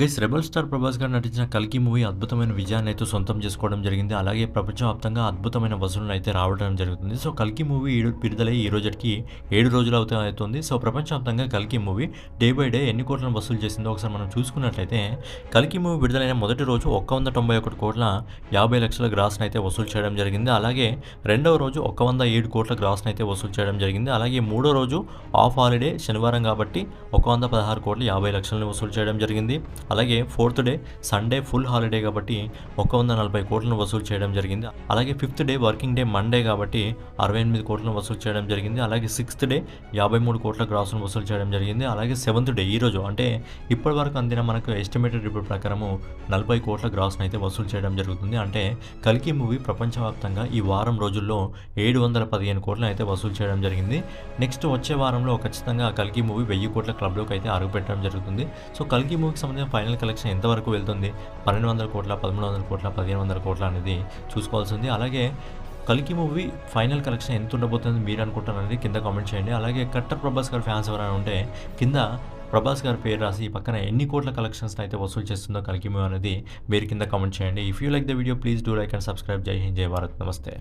Guys rebel star Prabhas గారు నటించిన కల్కి మూవీ అద్భుతమైన విజయాన్ని అయితే సొంతం చేసుకోవడం జరిగింది. అలాగే ప్రపంచవ్యాప్తంగా అద్భుతమైన వసూలను అయితే రావడం జరుగుతుంది. సో కల్కి మూవీ ఏడు విడుదలై ఈ రోజుకి ఏడు రోజులు అవుతా అవుతుంది. సో ప్రపంచవ్యాప్తంగా కల్కి మూవీ డే బై డే ఎన్ని కోట్లను వసూలు చేసిందో ఒకసారి మనం చూసుకున్నట్లయితే కల్కి మూవీ విడుదలైన మొదటి రోజు ఒక్క వంద తొంభై ఒకటి కోట్ల యాభై లక్షల గ్రాస్ని అయితే వసూలు చేయడం జరిగింది. అలాగే రెండవ రోజు ఒక్క వంద ఏడు కోట్ల గ్రాస్ని అయితే వసూలు చేయడం జరిగింది. అలాగే మూడో రోజు ఆఫ్ హాలిడే శనివారం కాబట్టి ఒక వంద పదహారు కోట్ల యాభై లక్షలను వసూలు చేయడం జరిగింది. అలాగే fourth day Sunday full holiday కాబట్టి ఒక వంద నలభై కోట్లను వసూలు చేయడం జరిగింది. అలాగే fifth day working day Monday కాబట్టి అరవై ఎనిమిది కోట్లను వసూలు చేయడం జరిగింది. అలాగే సిక్స్త్ డే యాభై మూడు కోట్ల గ్రాసులను వసూలు చేయడం జరిగింది. అలాగే సెవెంత్ డే ఈరోజు అంటే ఇప్పటి వరకు అందిన మనకు ఎస్టిమేటెడ్ రిపోర్ట్ ప్రకారము నలభై కోట్ల గ్రాస్ను అయితే వసూలు చేయడం జరుగుతుంది. అంటే కల్కి మూవీ ప్రపంచవ్యాప్తంగా ఈ వారం రోజుల్లో ఏడు వందల పదిహేను కోట్లను అయితే వసూలు చేయడం జరిగింది. నెక్స్ట్ వచ్చే వారంలో ఖచ్చితంగా కల్కి మూవీ వెయ్యి కోట్ల క్లబ్లోకి అయితే అడుగుపెట్టడం జరుగుతుంది. సో కల్కి మూవీకి సంబంధించిన ఫైనల్ కలెక్షన్ ఎంతవరకు వెళ్తుంది? పన్నెండు వందల కోట్ల పదమూడు వందల కోట్ల పదిహేను వందల కోట్ల అనేది చూసుకోవాల్సి ఉంది. అలాగే కలికి మూవీ ఫైనల్ కలెక్షన్ ఎంత ఉండబోతుంది మీరు అనుకుంటారనేది కింద కామెంట్ చేయండి. అలాగే కట్టర్ ప్రభాస్ గారి ఫ్యాన్స్ ఎవరైనా ఉంటే కింద ప్రభాస్ గారి పేరు రాసి ఈ పక్కన ఎన్ని కోట్ల కలెక్షన్స్ అయితే వసూలు చేస్తుందో కలికి మూవీ అనేది మీరు కింద కామెంట్ చేయండి. If you like the video please do like and subscribe జై హింద్ జై భారత్. నమస్తే.